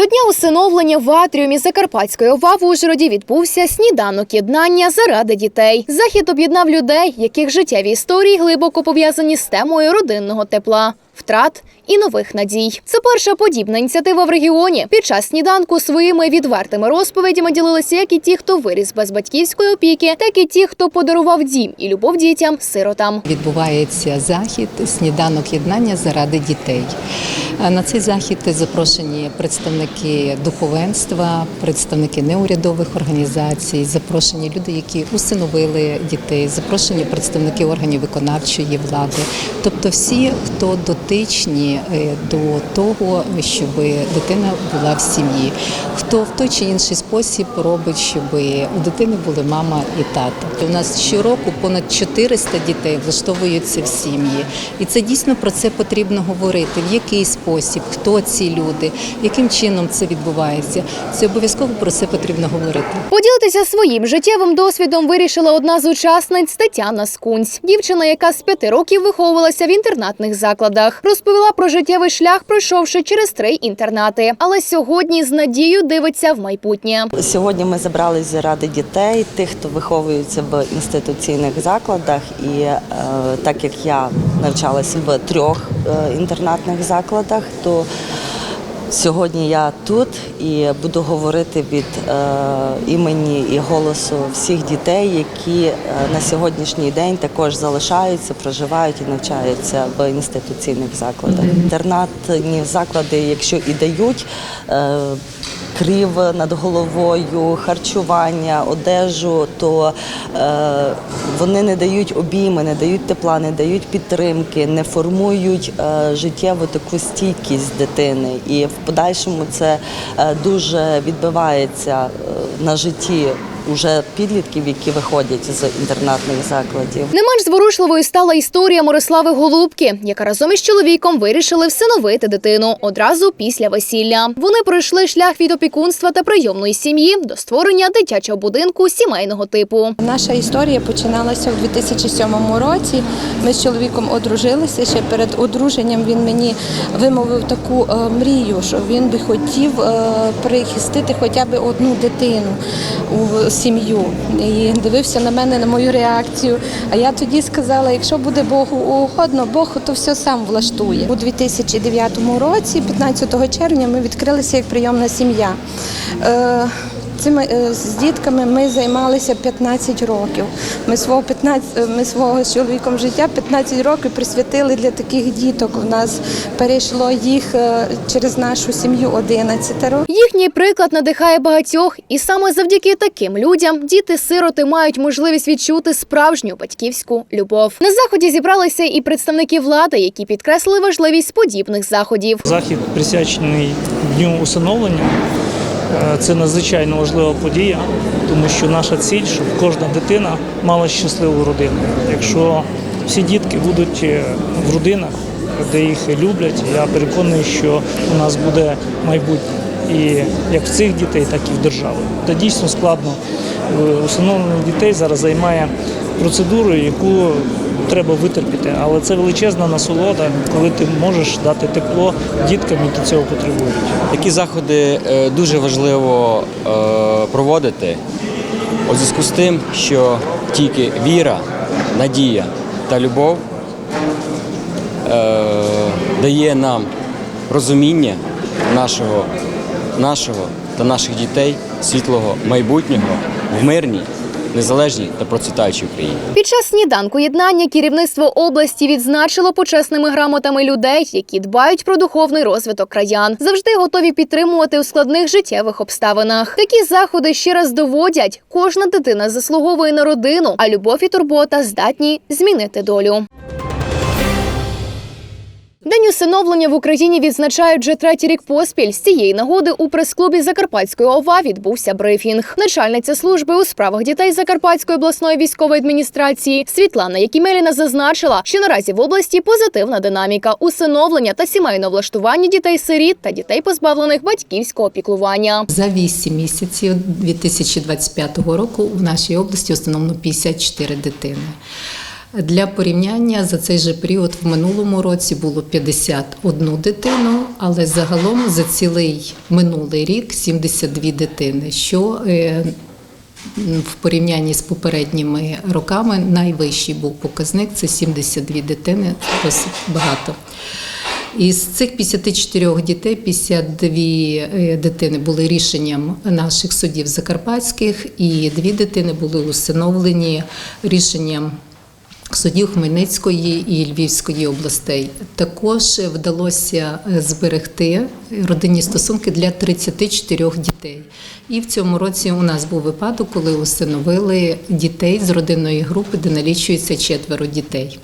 До дня усиновлення в атріумі Закарпатської ОВА в Ужгороді відбувся сніданок єднання заради дітей. Захід об'єднав людей, яких життєві історії глибоко пов'язані з темою родинного тепла. Втрат і нових надій. Це перша подібна ініціатива в регіоні. Під час сніданку своїми відвертими розповідями ділилися як і ті, хто виріс без батьківської опіки, так і ті, хто подарував дім і любов дітям, сиротам. Відбувається захід сніданок єднання заради дітей. Е, На цей захід запрошені представники духовенства, представники неурядових організацій, запрошені люди, які усиновили дітей, запрошені представники органів виконавчої влади, тобто всі, хто дотичні е, до того, щоб дитина була в сім'ї, хто в той чи інший спосіб робить, щоб у дитини були мама і тато. У нас щороку понад 400 дітей влаштовуються в сім'ї, і це дійсно про це потрібно говорити. В який спосіб, хто ці люди, яким чином це відбувається. Це обов'язково про це потрібно говорити. Поділитися своїм життєвим досвідом вирішила одна з учасниць Тетяна Скунць. Дівчина, яка з п'яти років виховувалася в інтернатних закладах, розповіла про життєвий шлях, пройшовши через три інтернати. Але сьогодні з надією дивиться в майбутнє. Сьогодні ми зібрались заради дітей, тих, хто виховується в інституційних закладах. І е, так як я навчалася в трьох е, інтернатних закладах, то сьогодні я тут і буду говорити від е, імені і голосу всіх дітей, які е, на сьогоднішній день також залишаються, проживають і навчаються в інституційних закладах. Інтернатні заклади, якщо і дають. е, крів над головою, харчування, одежу, то е, вони не дають обійми, не дають тепла, не дають підтримки, не формують е, життєву таку стійкість дитини. І в подальшому це е, дуже відбивається е, на житті уже підлітків, які виходять з інтернатних закладів. Не менш зворушливою стала історія Мирослави Голубки, яка разом із чоловіком вирішили всиновити дитину одразу після весілля. Вони пройшли шлях від опікунства та прийомної сім'ї до створення дитячого будинку сімейного типу. Наша історія починалася у 2007 році. Ми з чоловіком одружилися. Ще перед одруженням він мені вимовив таку е, мрію, що він би хотів е, прихистити хоча б одну дитину сім'ю. І дивився на мене, на мою реакцію. А я тоді сказала: якщо буде Богу угодно, Бог то все сам влаштує. У 2009 році, 15 червня, ми відкрилися як прийомна сім'я. Цими е, з дітками ми займалися 15 років. Ми свого 15, е, ми свого з чоловіком життя 15 років присвятили для таких діток. У нас перейшло їх е, через нашу сім'ю 11 років. Їхній приклад надихає багатьох, і саме завдяки таким людям діти-сироти мають можливість відчути справжню батьківську любов. На заході зібралися і представники влади, які підкреслили важливість подібних заходів. Захід присвячений дню усиновлення. Е, Це надзвичайно важлива подія, тому що наша ціль, щоб кожна дитина мала щасливу родину. Якщо всі дітки будуть е, в родинах, де їх люблять, я переконаний, що у нас буде майбутнє. І як в цих дітей, так і в держави. Та дійсно складно. Е, Усиновлення дітей зараз займає процедурою, яку треба витерпіти. Але це величезна насолода, коли ти можеш дати тепло діткам, які цього потребують. Такі заходи е, дуже важливо е, проводити у зв'язку з тим, що тільки віра, надія та любов е, дає нам розуміння нашого, нашого та наших дітей світлого майбутнього в мирній, незалежній та процвітаючій Україні. Під час сніданку єднання керівництво області відзначило почесними грамотами людей, які дбають про духовний розвиток краян, завжди готові підтримувати у складних життєвих обставинах. Такі заходи ще раз доводять, кожна дитина заслуговує на родину, а любов і турбота здатні змінити долю. Усиновлення в Україні відзначають вже третій рік поспіль. З цієї нагоди у прес-клубі Закарпатської ОВА відбувся брифінг. Начальниця служби у справах дітей Закарпатської обласної військової адміністрації Світлана Якімеліна зазначила, що наразі в області позитивна динаміка усиновлення та сімейного влаштування дітей-сиріт та дітей, позбавлених батьківського піклування. За 8 місяців 2025 року в нашій області установлено 54 дитини. Для порівняння за цей же період в минулому році було 51 дитину, але загалом за цілий минулий рік 72 дитини, що е, в порівнянні з попередніми роками найвищий був показник це 72 дитини, досить багато. Із цих 54 дітей 52 е, дитини були рішенням наших судів закарпатських, і дві дитини були усиновлені рішенням судів Хмельницької і Львівської областей. Також вдалося е, зберегти родинні стосунки для 34 дітей. І в цьому році у нас був випадок, коли усиновили дітей з родинної групи, де налічується четверо дітей.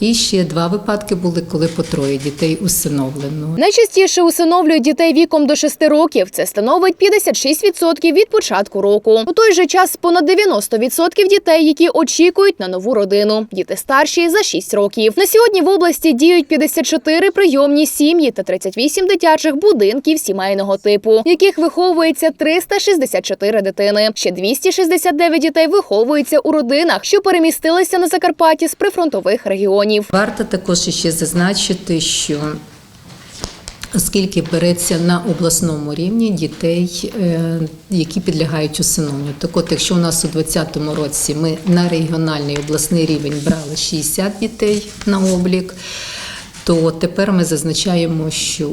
І ще два випадки були, коли по троє дітей усиновлено. Найчастіше усиновлюють дітей віком до 6 років. Це становить 56% від початку року. У той же час понад 90% дітей, які очікують на нову родину. Діти старші за 6 років. На сьогодні в області діють 54 прийомні сім'ї та 38 дитячих будинків сімейного типу, в яких виховується 364 дитини. Ще 269 дітей виховуються у родинах, що перемістилися на Закарпатті з прифронтових регіонів. Варто також ще зазначити, що оскільки береться на обласному рівні дітей, е, які підлягають усиновленню. Так от, якщо у нас у 2020 році ми на регіональний обласний рівень брали 60 дітей на облік, то тепер ми зазначаємо, що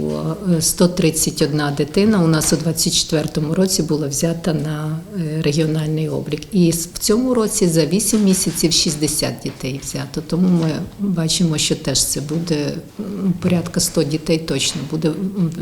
е, 131 дитина у нас у 2024 році була взята на е, регіональний облік. І в цьому році за 8 місяців 60 дітей взято. Тому ми бачимо, що теж це буде порядка 100 дітей точно буде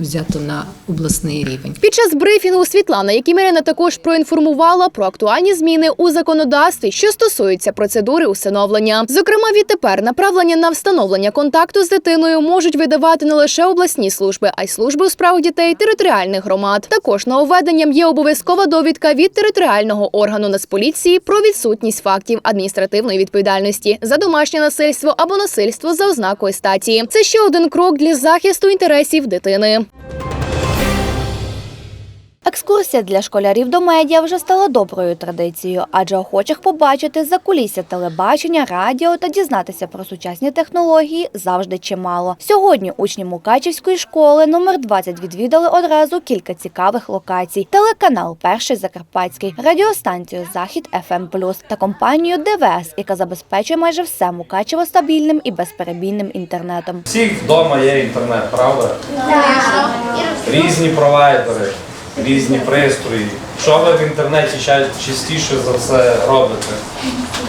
взято на обласний рівень. Під час брифінгу Світлана Якимирина також проінформувала про актуальні зміни у законодавстві, що стосуються процедури усиновлення. Зокрема, відтепер направлення на встановлення контакту з дитиною можуть видавати не лише обласні служби, а й служби у справах дітей територіальних громад. Також нововведенням є обов'язкова довідка від територіального органу Нацполіції про відсутність фактів адміністративної відповідальності за домашнє насильство або насильство за ознакою статі. Це ще один крок для захисту інтересів дитини. Екскурсія для школярів до медіа вже стала доброю традицією, адже охочих побачити закулісся телебачення, радіо та дізнатися про сучасні технології завжди чимало. Сьогодні учні Мукачівської школи номер 20 відвідали одразу кілька цікавих локацій: телеканал Перший Закарпатський, радіостанцію Захід ФМ+, та компанію ДВС, яка забезпечує майже все Мукачево стабільним і безперебійним інтернетом. Всіх вдома є інтернет, правда? Різні провайдери, різні пристрої. Що ви в інтернеті ча- частіше за все робите?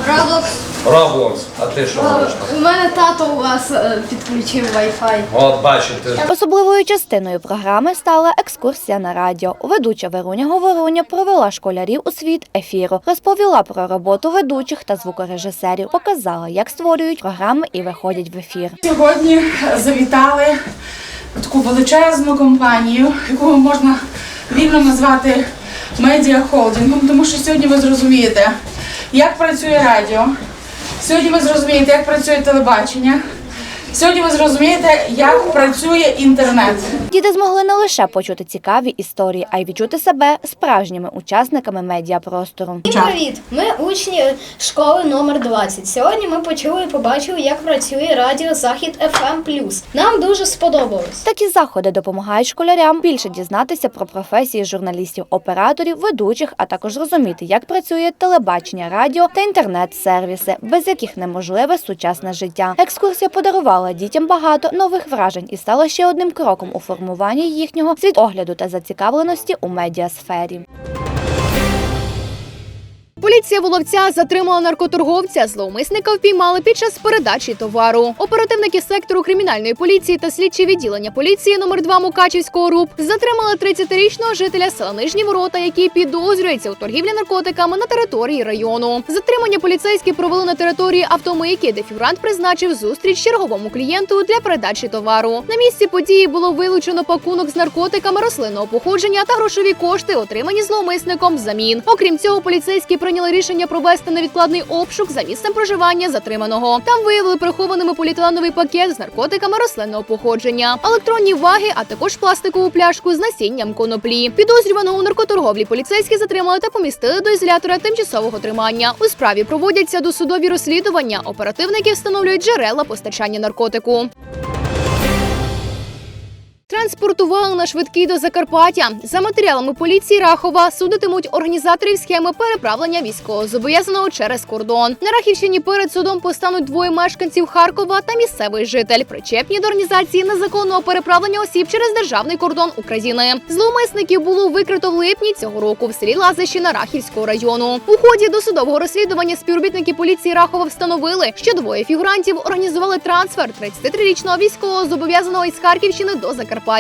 Roblox. Roblox, а ти що робиш? У мене тато у вас е, підключив Wi-Fi. От бачите, Особливою частиною програми стала екскурсія на радіо. Ведуча Веруня Говоруня провела школярів у світ ефіру, розповіла про роботу ведучих та звукорежисерів, показала, як створюють програми і виходять в ефір. Сьогодні завітали в таку величезну компанію, яку можна вільно назвати медіахолдингом, тому що сьогодні ви зрозумієте, як працює радіо. Сьогодні ви зрозумієте, як працює телебачення. Сьогодні ви зрозумієте, як працює інтернет. Діти змогли не лише почути цікаві історії, а й відчути себе справжніми учасниками медіапростору. Всім привіт! Ми учні школи номер 20. Сьогодні ми почули і побачили, як працює радіо Захід FM+. Нам дуже сподобалось. Такі заходи допомагають школярям більше дізнатися про професії журналістів, операторів, ведучих, а також розуміти, як працює телебачення, радіо та інтернет-сервіси, без яких неможливе сучасне життя. Екскурсія подарувала дітям багато нових вражень і стала ще одним кроком у формуванні їхнього світогляду та зацікавленості у медіасфері. Поліція Воловця затримала наркоторговця. Зловмисника впіймали під час передачі товару. Оперативники сектору кримінальної поліції та слідчі відділення поліції номер 2 Мукачівського РУП затримали 30-річного жителя села Нижні Ворота, який підозрюється у торгівлі наркотиками на території району. Затримання поліцейські провели на території автомийки, де фігурант призначив зустріч черговому клієнту для передачі товару. На місці події було вилучено пакунок з наркотиками рослинного походження та грошові кошти, отримані зловмисником взамін. Окрім цього, поліцейські прийняли прийняли рішення провести невідкладний обшук за місцем проживання затриманого. Там виявили прихованими поліетиленовий пакет з наркотиками рослинного походження, електронні ваги, а також пластикову пляшку з насінням коноплі. Підозрюваного у наркоторговлі поліцейські затримали та помістили до ізолятора тимчасового тримання. У справі проводяться досудові розслідування. Оперативники встановлюють джерела постачання наркотику. Транспортували на швидкій до Закарпаття. За матеріалами поліції Рахова судитимуть організаторів схеми переправлення військовозобов'язаного через кордон. На Рахівщині перед судом постануть двоє мешканців Харкова та місцевий житель, причепні до організації незаконного переправлення осіб через державний кордон України. Зловмисників було викрито в липні цього року в селі Лазищина Рахівського району. У ході досудового розслідування співробітники поліції Рахова встановили, що двоє фігурантів організували трансфер 33-річного військового зобов'язаного із Харківщини до Закарпаття.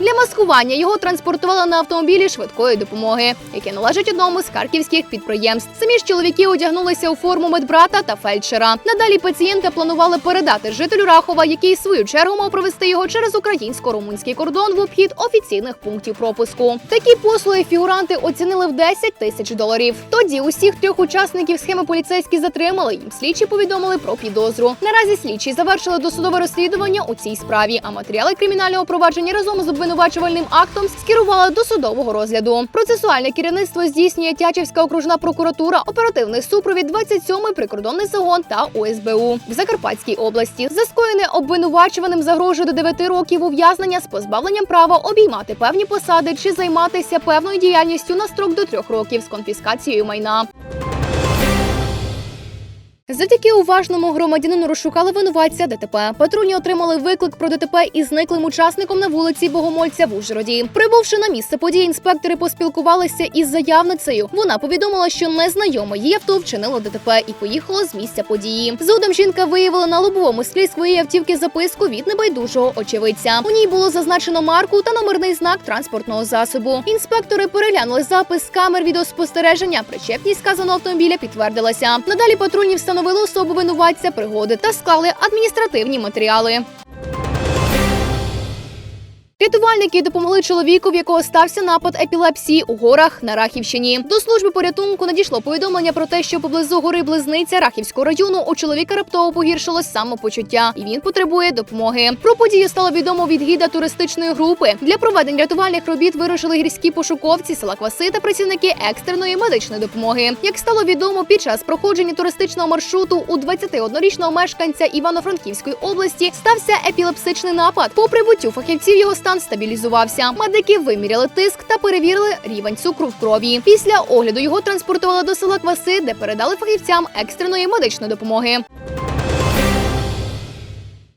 Для маскування його транспортували на автомобілі швидкої допомоги, які належать одному з харківських підприємств. Самі ж чоловіки одягнулися у форму медбрата та фельдшера. Надалі пацієнта планували передати жителю Рахова, який в свою чергу мав провести його через українсько-румунський кордон в обхід офіційних пунктів пропуску. Такі послуги фігуранти оцінили в 10 тисяч доларів. Тоді усіх трьох учасників схеми поліцейські затримали. Їм слідчі повідомили про підозру. Наразі слідчі завершили досудове розслідування у цій справі, а матеріали кримінального провадження разом з обвинувачувальним актом скерували до судового розгляду. Процесуальне керівництво здійснює Тячівська окружна прокуратура, оперативний супровід 27-й прикордонний загон та ОСБУ в Закарпатській області. За скоєне обвинувачуваним загрожує до 9 років ув'язнення з позбавленням права обіймати певні посади чи займатися певною діяльністю на строк до трьох років з конфіскацією майна. Завдяки уважному громадянину розшукали винуватця ДТП. Патрульні отримали виклик про ДТП із зниклим учасником на вулиці Богомольця в Ужгороді. Прибувши на місце події, інспектори поспілкувалися із заявницею. Вона повідомила, що незнайоме її авто вчинило ДТП і поїхало з місця події. Згодом жінка виявила на лобовому склі своєї автівки записку від небайдужого очевидця. У ній було зазначено марку та номерний знак транспортного засобу. Інспектори переглянули запис камер відеоспостереження. Причепність сказаного автомобіля підтвердилася. Надалі патрульні встановили особу винуватця пригоди та склали адміністративні матеріали. Рятувальники допомогли чоловіку, в якого стався напад епілепсії у горах на Рахівщині. До служби порятунку надійшло повідомлення про те, що поблизу гори Близниця Рахівського району у чоловіка раптово погіршилось самопочуття, і він потребує допомоги. Про подію стало відомо від гіда туристичної групи. Для проведення рятувальних робіт вирушили гірські пошуковці села Кваси та працівники екстреної медичної допомоги. Як стало відомо, під час проходження туристичного маршруту у 21-річного мешканця Івано-Франківської області стався епілепсичний напад. По прибуттю фахівців його стабілізувався. Медики виміряли тиск та перевірили рівень цукру в крові. Після огляду його транспортували до села Кваси, де передали фахівцям екстреної медичної допомоги.